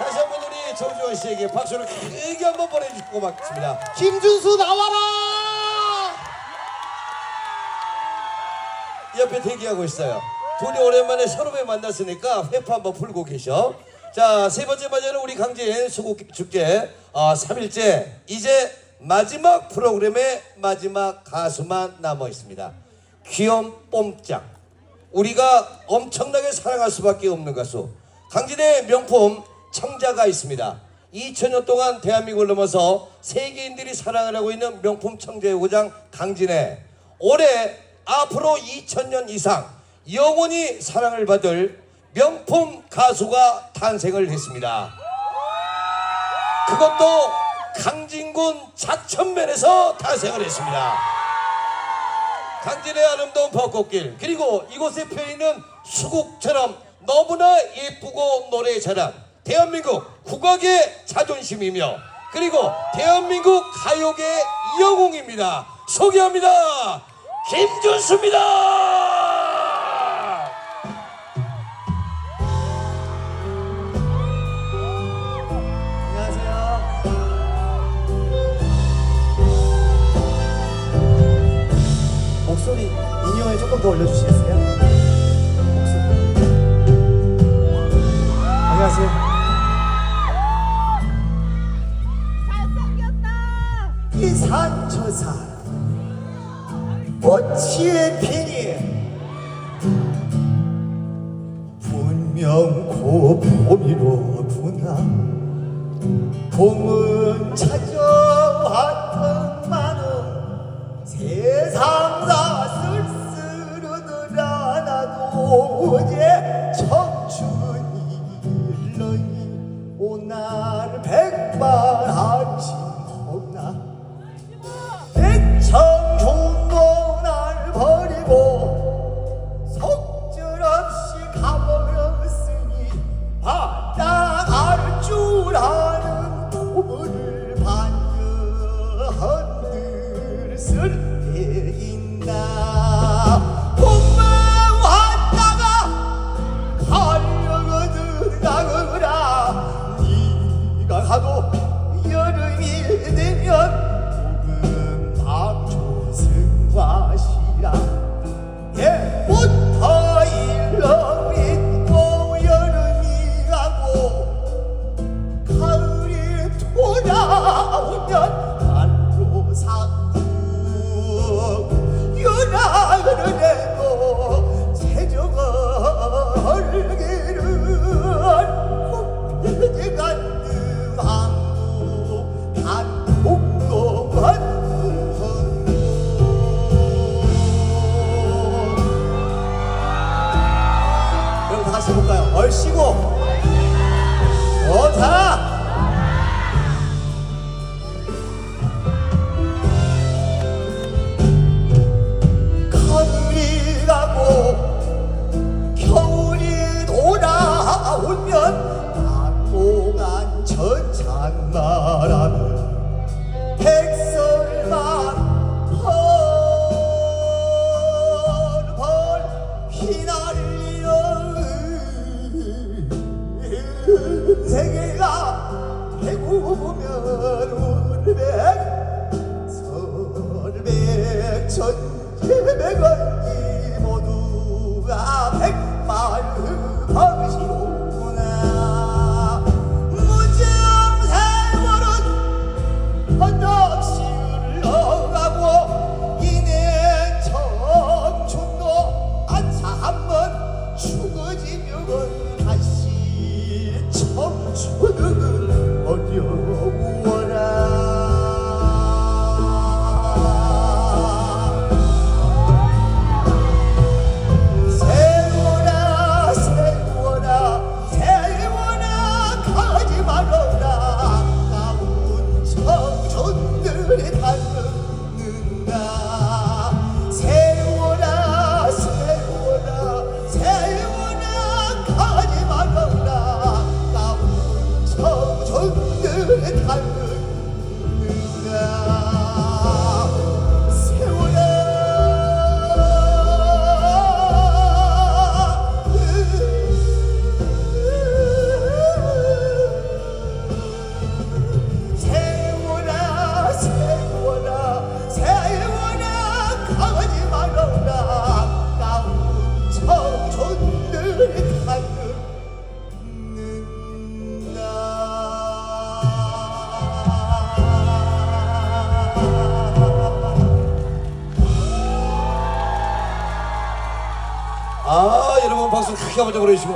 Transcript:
다시 한 번 우리 정주원 씨에게 박수를 크게 한번 보내주시고 고맙습니다. 김준수 나와라! 옆에 대기하고 있어요. 둘이 오랜만에 서로에 만났으니까 회파 한번 풀고 계셔. 자, 세 번째 맞이하는 우리 강진 수국 축제 아, 3일째 이제 마지막 프로그램의 마지막 가수만 남아 있습니다. 귀염 뽐짝. 우리가 엄청나게 사랑할 수밖에 없는 가수. 강진의 명품 청자가 있습니다. 2000년 동안 대한민국을 넘어서 세계인들이 사랑을 하고 있는 명품 청자의 고장 강진의 올해 앞으로 2000년 이상 영원히 사랑을 받을 명품 가수가 탄생을 했습니다. 그것도 강진군 자천면에서 탄생을 했습니다. 강진의 아름다운 벚꽃길 그리고 이곳에 펴있는 수국처럼 너무나 예쁘고 노래 잘한 대한민국 국악의 자존심이며 그리고 대한민국 가요계 영웅입니다. 소개합니다. 김준수입니다. 목소리 인이어에 조금 더 올려주시겠어요? 목소리. 안녕하세요. 산초산 꽃이 피니? 분명 고 봄이로구나. 봄은 찾아 청 박수 크게 한번 좀 보내주시고